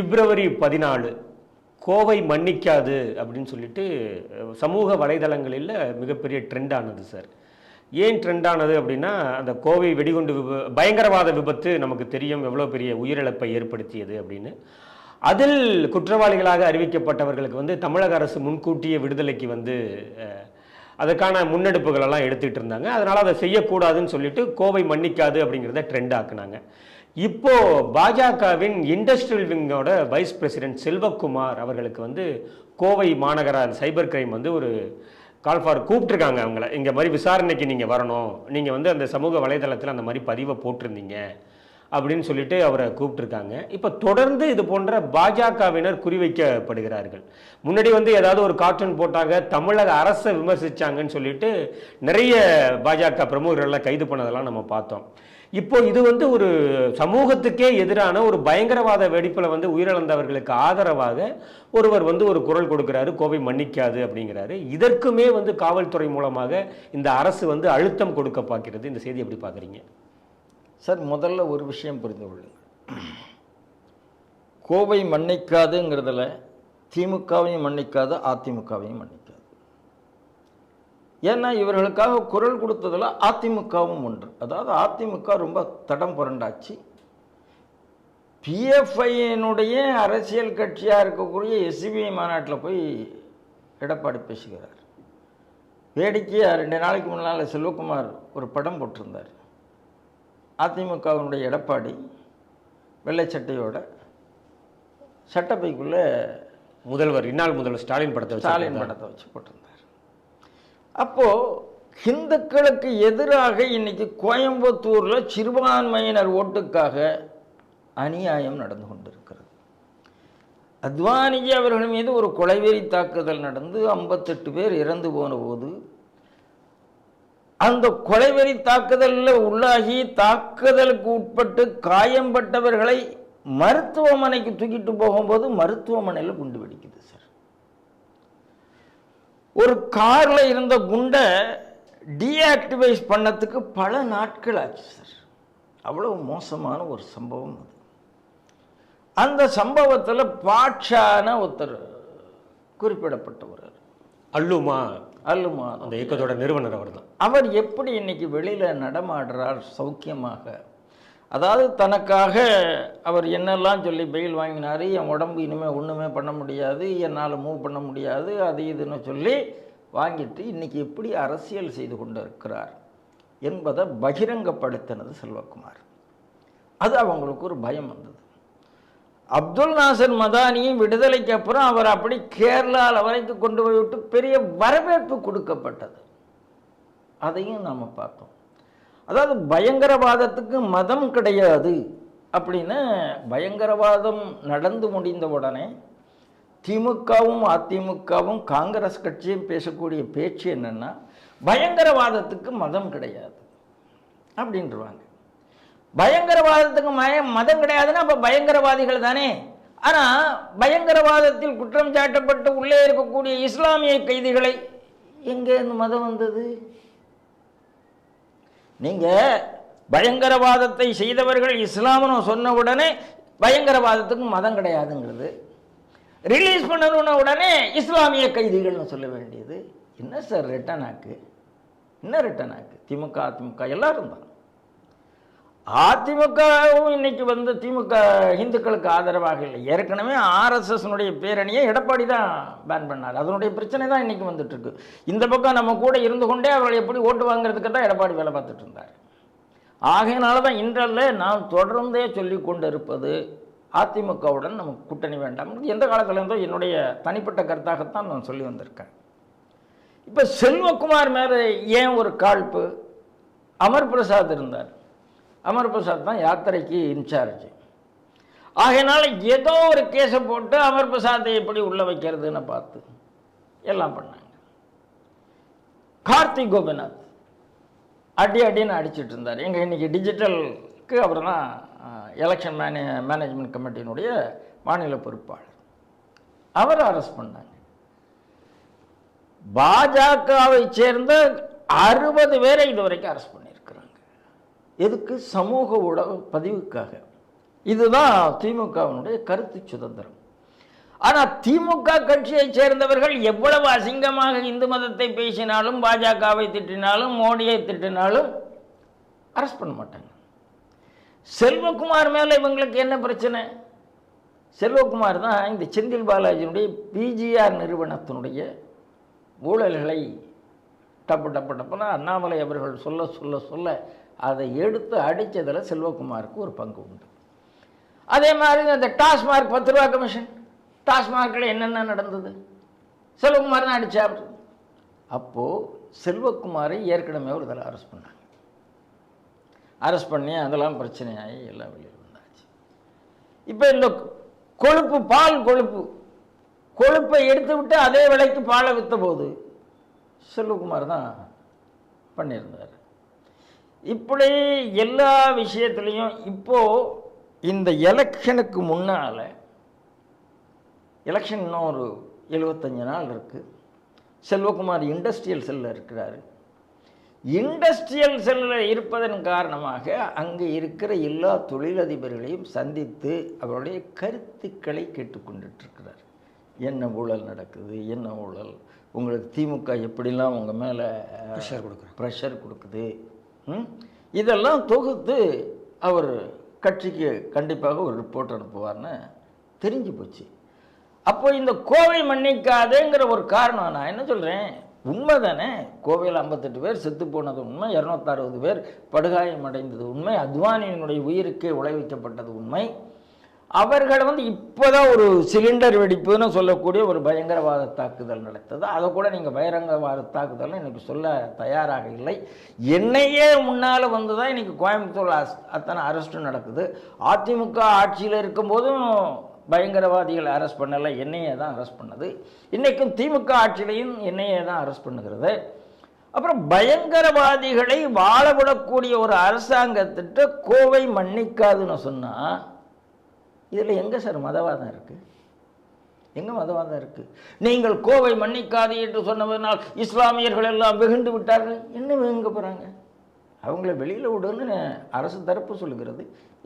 பிப்ரவரி பதினாலு. கோவை மன்னிக்காது அப்படின்னு சொல்லிட்டு சமூக வலைதளங்களில் மிகப்பெரிய ட்ரெண்ட் ஆனது சார் ஏன் ட்ரெண்ட் ஆனது அப்படின்னா அந்த கோவை வெடிகுண்டு விப பயங்கரவாத விபத்து நமக்கு தெரியும் எவ்வளோ பெரிய உயிரிழப்பை ஏற்படுத்தியது அப்படின்னு. அதில் குற்றவாளிகளாக அறிவிக்கப்பட்டவர்களுக்கு வந்து தமிழக அரசு முன்கூட்டிய விடுதலைக்கு வந்து அதற்கான முன்னெடுப்புகளெல்லாம் எடுத்துகிட்டு இருந்தாங்க. அதனால் அதை செய்யக்கூடாதுன்னு சொல்லிட்டு கோவை மன்னிக்காது அப்படிங்கிறத ட்ரெண்ட் ஆக்குனாங்க. இப்போ பாஜகவின் இண்டஸ்ட்ரியல் விங்கோட வைஸ் பிரசிடென்ட் செல்வகுமார் அவர்களுக்கு வந்து கோவை மாநகர சைபர் கிரைம் வந்து ஒரு கால் ஃபார் கூப்பிட்ருக்காங்க அவங்கள. இங்கே மாதிரி விசாரணைக்கு நீங்கள் வரணும். நீங்கள் வந்து அந்த சமூக வலைதளத்தில் அந்த மாதிரி பதிவை போட்டிருந்தீங்க அப்படின்னு சொல்லிட்டு அவரை கூப்பிட்டுருக்காங்க. இப்போ தொடர்ந்து இது போன்ற பாஜகவினர் குறிவைக்கப்படுகிறார்கள். முன்னாடி வந்து ஏதாவது ஒரு கார்ட்டூன் போட்டாங்க தமிழக அரசை விமர்சிச்சாங்கன்னு சொல்லிட்டு நிறைய பாஜக பிரமுகர்கள்லாம் கைது பண்ணதெல்லாம் நம்ம பார்த்தோம். இப்போ இது வந்து ஒரு சமூகத்துக்கே எதிரான ஒரு பயங்கரவாத வெடிப்பில் வந்து உயிரிழந்தவர்களுக்கு ஆதரவாக ஒருவர் வந்து ஒரு குரல் கொடுக்கிறாரு கோவை மன்னிக்காது அப்படிங்கிறாரு. இதற்குமே வந்து காவல்துறை மூலமாக இந்த அரசு வந்து அழுத்தம் கொடுக்க பார்க்கிறது. இந்த செய்தி எப்படி பார்க்குறீங்க? சார் முதல்ல ஒரு விஷயம் புரிந்து கொள்ளுங்கள். கோவை மன்னிக்காதுங்கிறதுல திமுகவையும் மன்னிக்காது அதிமுகவையும் மன்னிக்காது. ஏன்னா இவர்களுக்காக குரல் கொடுத்ததில் அதிமுகவும் ஒன்று. அதாவது அதிமுக ரொம்ப தடம் புரண்டாச்சு. பிஎஃப்ஐயினுடைய அரசியல் கட்சியாக இருக்கக்கூடிய எஸ்சிபிஐ மாநாட்டில் போய் எடப்பாடி பேசுகிறார். வேடிக்கையாக ரெண்டு நாளைக்கு முன்னால் செல்வகுமார் ஒரு படம் போட்டிருந்தார். அதிமுகவினுடைய எடப்பாடி வெள்ளை சட்டையோட சட்டப்பைக்குள்ளே முதல்வர் இந்நாள் முதல்வர் ஸ்டாலின் படத்தை வச்சு ஸ்டாலின் படத்தை வச்சு போட்டிருந்தார். அப்போது ஹிந்துக்களுக்கு எதிராக இன்னைக்கு கோயம்புத்தூரில் சிறுபான்மையினர் ஓட்டுக்காக அநியாயம் நடந்து கொண்டிருக்கிறது. அத்வானிஜி அவர்கள் மீது ஒரு கொலைவெறி தாக்குதல் நடந்து ஐம்பத்தெட்டு பேர் இறந்து போன போது அந்த கொலைவெறி தாக்குதலில் உள்ளாகி தாக்குதலுக்கு உட்பட்டு காயம்பட்டவர்களை மருத்துவமனைக்கு தூக்கிட்டு போகும்போது மருத்துவமனையில் குண்டு வெடிக்குது சார். ஒரு காரில் இருந்த குண்டை டீஆக்டிவைஸ் பண்ணதுக்கு பல நாட்கள் ஆச்சு சார். அவ்வளவு மோசமான ஒரு சம்பவம் அது. அந்த சம்பவத்தில் பாட்ஷான ஒருத்தர் குறிப்பிடப்பட்டவர் அல்லுமா அல்லுமா. அந்த இயக்கத்தோட நிறுவனர் அவர் தான் அவர் எப்படி இன்னைக்கு வெளியில் நடமாடுறார் சௌக்கியமாக அதாவது தனக்காக அவர் என்னெல்லாம் சொல்லி பெயில் வாங்கினார் என் உடம்பு இனிமேல் ஒன்றுமே பண்ண முடியாது என்னால் மூவ் பண்ண முடியாது அது இதுன்னு சொல்லி வாங்கிட்டு இன்றைக்கி எப்படி அரசியல் செய்து கொண்டு இருக்கிறார் என்பதை பகிரங்கப்படுத்தினது செல்வகுமார். அது அவங்களுக்கு ஒரு பயம் வந்தது. அப்துல் நாசர் மதானியும் விடுதலைக்கு அப்புறம் அவர் அப்படி கேரளாவில் வரைக்கும் கொண்டு போய் விட்டு பெரிய வரவேற்பு கொடுக்கப்பட்டது. அதையும் நாம் பார்த்தோம். அதாவது பயங்கரவாதத்துக்கு மதம் கிடையாது அப்படின்னு பயங்கரவாதம் நடந்து முடிந்த உடனே திமுகவும் அதிமுகவும் காங்கிரஸ் கட்சியும் பேசக்கூடிய பேச்சு என்னென்னா பயங்கரவாதத்துக்கு மதம் கிடையாது அப்படின்றவாங்க. பயங்கரவாதத்துக்கு மய மதம் கிடையாதுன்னா அப்போ பயங்கரவாதிகள் தானே? ஆனால் பயங்கரவாதத்தில் குற்றம் சாட்டப்பட்டு உள்ளே இருக்கக்கூடிய இஸ்லாமிய கைதிகளை எங்கே இந்த மதம் வந்தது? நீங்கள் பயங்கரவாதத்தை செய்தவர்கள் இஸ்லாம்னு சொன்ன உடனே பயங்கரவாதத்துக்கு மதம் கிடையாதுங்கிறது. ரிலீஸ் பண்ணணுன்ன உடனே இஸ்லாமிய கைதிகள்னு சொல்ல வேண்டியது. என்ன சார் ரிட்டன் ஆக்கு? என்ன ரிட்டன் ஆக்கு? திமுக அதிமுக எல்லாரும் தான். அதிமுகவும் இன்னைக்கு வந்து திமுக இந்துக்களுக்கு ஆதரவாக இல்லை. ஏற்கனவே ஆர்எஸ்எஸ்னுடைய பேரணியை எடப்பாடி தான் பேன் பண்ணார். அதனுடைய பிரச்சனை தான் இன்றைக்கி வந்துட்டுருக்கு. இந்த பக்கம் நம்ம கூட இருந்து கொண்டே அவர்கள் எப்படி ஓட்டு வாங்குறதுக்கு தான் எடப்பாடி வேலை பார்த்துட்டு இருந்தார். ஆகையினால தான் இன்றல்ல நான் தொடர்ந்தே சொல்லி கொண்டு இருப்பது அதிமுகவுடன் நமக்கு கூட்டணி வேண்டாம். எந்த காலத்துலேருந்தோ என்னுடைய தனிப்பட்ட கருத்தாகத்தான் நான் சொல்லி வந்திருக்கேன். இப்போ செல்வகுமார் மேலே ஏன் ஒரு காழ்ப்பு? அமர் பிரசாத் இருந்தார். அமர் பிரசாத் தான் யாத்திரைக்கு இன்சார்ஜ். ஆகையினால ஏதோ ஒரு கேஸை போட்டு அமர் பிரசாத்தை எப்படி உள்ள வைக்கிறதுன்னு பார்த்து எல்லாம் பண்ணாங்க. கார்த்திக் கோபிநாத் அடி அடின்னு அடிச்சிட்டு இருந்தார். எங்கள் இன்றைக்கி டிஜிட்டலுக்கு அவர் தான் எலெக்ஷன் மேனே மேனேஜ்மெண்ட் கமிட்டியினுடைய மாநில பொறுப்பாளர். அவர் அரெஸ்ட் பண்ணாங்க. பாஜகவை சேர்ந்த அறுபது பேரை இதுவரைக்கும் அரெஸ்ட் பண்ணி எதுக்கு? சமூக ஊடக பதிவுக்காக. இதுதான் திமுகவினுடைய கருத்து சுதந்திரம். ஆனால் திமுக கட்சியைச் சேர்ந்தவர்கள் எவ்வளவு அசிங்கமாக இந்து மதத்தை பேசினாலும் பாஜகவை திட்டினாலும் மோடியை திட்டினாலும் அரெஸ்ட் பண்ண மாட்டாங்க. செல்வகுமார் மேலே இவங்களுக்கு என்ன பிரச்சனை? செல்வகுமார் தான் இந்த செந்தில் பாலாஜியினுடைய பிஜிஆர் நிறுவனத்தினுடைய ஊழல்களை டப்பு டப்பு டப்புனா அண்ணாமலை அவர்கள் சொல்ல சொல்ல சொல்ல அதை எடுத்து அடித்ததில் செல்வகுமாருக்கு ஒரு பங்கு உண்டு. அதே மாதிரி இந்த டாஸ்மார்க் பத்து ரூபா கமிஷன். டாஸ்மார்க்கில் என்னென்ன நடந்தது? செல்வகுமார் தான் அடித்தார் அப்போது செல்வகுமாரை ஏற்கனவே ஒரு இதில் அரெஸ்ட் பண்ணாங்க. அரெஸ்ட் பண்ணி அதெல்லாம் பிரச்சனையாகி எல்லாம் வெளியில் வந்தாச்சு. இப்போ இந்த கொழுப்பு பால் கொழுப்பு. கொழுப்பை எடுத்து விட்டு அதே விலைக்கு பாலை விற்ற போது செல்வகுமார் தான் பண்ணியிருந்தார். இப்படி எல்லா விஷயத்துலேயும் இப்போது இந்த எலெக்ஷனுக்கு முன்னால் எலெக்ஷன் இன்னும் ஒரு எழுபத்தஞ்சு நாள் இருக்குது செல்வகுமார் இண்டஸ்ட்ரியல் செல்லில் இருக்கிறாரு. இண்டஸ்ட்ரியல் செல்லில் இருப்பதன் காரணமாக அங்கே இருக்கிற எல்லா தொழிலதிபர்களையும் சந்தித்து அவருடைய கருத்துக்களை கேட்டுக்கொண்டுட்டு என்ன ஊழல் நடக்குது என்ன ஊழல்? உங்களுக்கு திமுக எப்படிலாம் உங்கள் மேலே ப்ரெஷர் கொடுக்குறேன் ப்ரெஷர் கொடுக்குது? இதெல்லாம் தொகுத்து அவர் கட்சிக்கு கண்டிப்பாக ஒரு ரிப்போர்ட் அனுப்புவார்னு தெரிஞ்சு போச்சு. அப்போ இந்த கோவை மன்னிக்காதேங்கிற ஒரு காரணம் நான் என்ன சொல்கிறேன் உண்மை தானே கோவையில் ஐம்பத்தெட்டு பேர் செத்து போனது உண்மை இரநூத்தறுபது பேர் படுகாயம் அடைந்தது உண்மை அத்வானியினுடைய உயிருக்கே விளைவிக்கப்பட்டது உண்மை. அவர்கள் வந்து இப்போதான் ஒரு சிலிண்டர் வெடிப்புன்னு சொல்லக்கூடிய ஒரு பயங்கரவாத தாக்குதல் நடத்தது. அதை கூட நீங்கள் பயங்கரவாத தாக்குதல்னு எனக்கு சொல்ல தயாராக இல்லை. என்னையே முன்னால் வந்து தான் இன்றைக்கி கோயம்புத்தூர் அஸ்- அத்தனை அரெஸ்ட்டும் நடக்குது. அதிமுக ஆட்சியில் இருக்கும்போதும் பயங்கரவாதிகளை அரெஸ்ட் பண்ணலை என்னையே தான் அரெஸ்ட் பண்ணது. இன்றைக்கும் திமுக ஆட்சியிலையும் என்னையே தான் அரெஸ்ட் பண்ணுகிறது. அப்புறம் பயங்கரவாதிகளை வாழ விடக்கூடிய ஒரு அரசாங்கத்திட்ட கோவை மன்னிக்காதுன்னு சொன்னால் இதில் எங்கே சார் மதவாதம் இருக்குது எங்கே மதவாதம் இருக்குது நீங்கள் கோவை மன்னிக்காது என்று சொன்னதனால் இஸ்லாமியர்கள் எல்லாம் வெகுண்டு விட்டார்கள். என்ன வெகுங்க போகிறாங்க அவங்கள வெளியில் விடுன்னு அரசு தரப்பு சொல்லுகிறது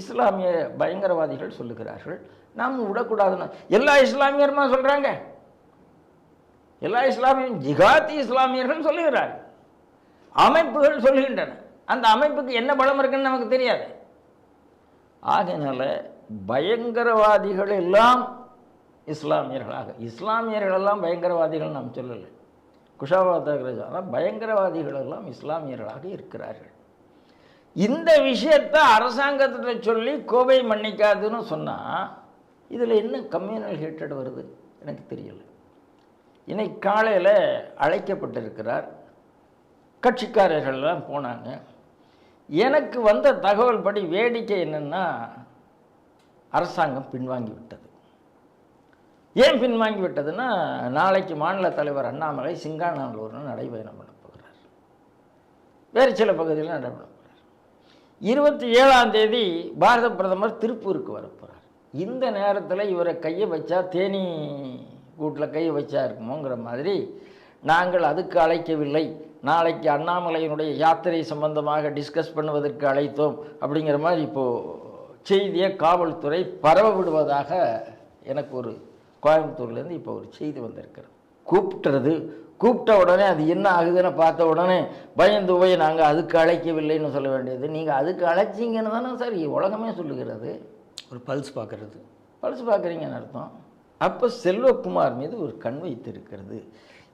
இஸ்லாமிய பயங்கரவாதிகள் சொல்லுகிறார்கள். நாம் விடக்கூடாதுன்னு எல்லா இஸ்லாமியருமா சொல்கிறாங்க எல்லா இஸ்லாமியும் ஜிகாத்தி இஸ்லாமியர்கள் சொல்லுகிறார் அமைப்புகள் சொல்லுகின்றன. அந்த அமைப்புக்கு என்ன பலம் இருக்குன்னு நமக்கு தெரியாது. ஆகையினால பயங்கரவாதிகள் எல்லாம் இஸ்லாமியர்களாக. இஸ்லாமியர்கள் எல்லாம் பயங்கரவாதிகள் நாம் சொல்லலை. குஷாபாத் ஆனால் பயங்கரவாதிகள் எல்லாம் இஸ்லாமியர்களாக இருக்கிறார்கள். இந்த விஷயத்தை அரசாங்கத்திட்ட சொல்லி கோவை மன்னிக்காதுன்னு சொன்னால் இதில் என்ன கம்யூனல் ஹேட்டட் வருது? எனக்கு தெரியல. இன்னைக்கு காலையில் அழைக்கப்பட்டிருக்கிறார். கட்சிக்காரர்கள்லாம் போனாங்க. எனக்கு வந்த தகவல் படி வேடிக்கை என்னென்னா அரசாங்கம் பின்வாங்கி விட்டது ஏன் பின்வாங்கி விட்டதுன்னா நாளைக்கு மாநில தலைவர் அண்ணாமலை சிங்காநல்லூர்னு நடைபயணம் பண்ண போகிறார். வேறு சில பகுதியில் நடைபெற போகிறார். இருபத்தி ஏழாம் தேதி பாரத பிரதமர் திருப்பூருக்கு வரப்போகிறார் இந்த நேரத்தில் இவரை கையை வச்சா தேனி கூட்டில் கையை வச்சா இருக்குமோங்கிற மாதிரி நாங்கள் அதுக்கு அழைக்கவில்லை. நாளைக்கு அண்ணாமலையினுடைய யாத்திரை சம்பந்தமாக டிஸ்கஸ் பண்ணுவதற்கு அழைத்தோம் அப்படிங்கிற மாதிரி இப்போது செய்தியை காவல்துறை பரவ விடுவதாக எனக்கு ஒரு கோயம்புத்தூர்லேருந்து இப்போ ஒரு செய்தி வந்திருக்கிறது. கூப்பிட்டுறது கூப்பிட்ட உடனே அது என்ன ஆகுதுன்னு பார்த்த உடனே பயந்து போய் நாங்கள் அதுக்கு அழைக்கவில்லைன்னு சொல்ல வேண்டியது. நீங்கள் அதுக்கு அழைச்சிங்கன்னு தானே சார் உலகமே சொல்லுகிறது. ஒரு பல்ஸ் பார்க்கறது. பழசு பார்க்குறீங்கன்னு அர்த்தம். அப்போ செல்வகுமார் மீது ஒரு கண் வைத்திருக்கிறது.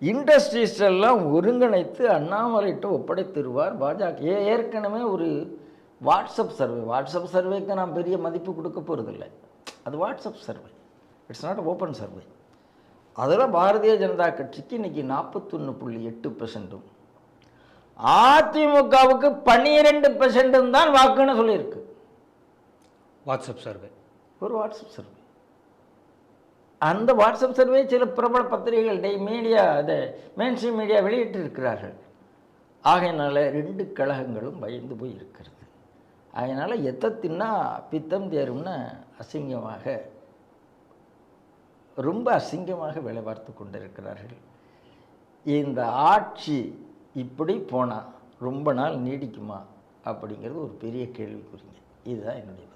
இண்டஸ்ட்ரீஸ் எல்லாம் ஒருங்கிணைத்து அண்ணாமலைட்டு ஒப்படைத்திருவார் பாஜக. ஏற்கனவே ஒரு வாட்ஸ்அப் சர்வே வாட்ஸ்அப் சர்வேக்கு நான் பெரிய மதிப்பு கொடுக்க போகிறதில்ல அது WhatsApp survey. It's not open survey. அதில் பாரதிய ஜனதா கட்சிக்கு இன்னைக்கு நாற்பத்தொன்று புள்ளி எட்டு பெர்சென்ட்டும் அதிமுகவுக்கு பன்னிரெண்டு பெர்சென்ட்டும் தான் வாக்குன்னு சொல்லியிருக்கு. WhatsApp survey. ஒரு வாட்ஸ்அப் சர்வே. அந்த வாட்ஸ்அப் சர்வே சில பிரபல பத்திரிகைகள் டெய் மீடியா அதை மெயின்ஸ்ட்ரீம் மீடியா வெளியிட்டு இருக்கிறார்கள் ஆகையினால ரெண்டு கழகங்களும் பயந்து போய் இருக்கிறது அதனால் எத்தை தின்னா பித்தம் தேரும்னு அசிங்கமாக ரொம்ப அசிங்கமாக வேலை பார்த்து கொண்டிருக்கிறார்கள். இந்த ஆட்சி இப்படி போனால் ரொம்ப நாள் நீடிக்குமா அப்படிங்கிறது ஒரு பெரிய கேள்விக்குறிங்க. இதுதான் என்னுடைய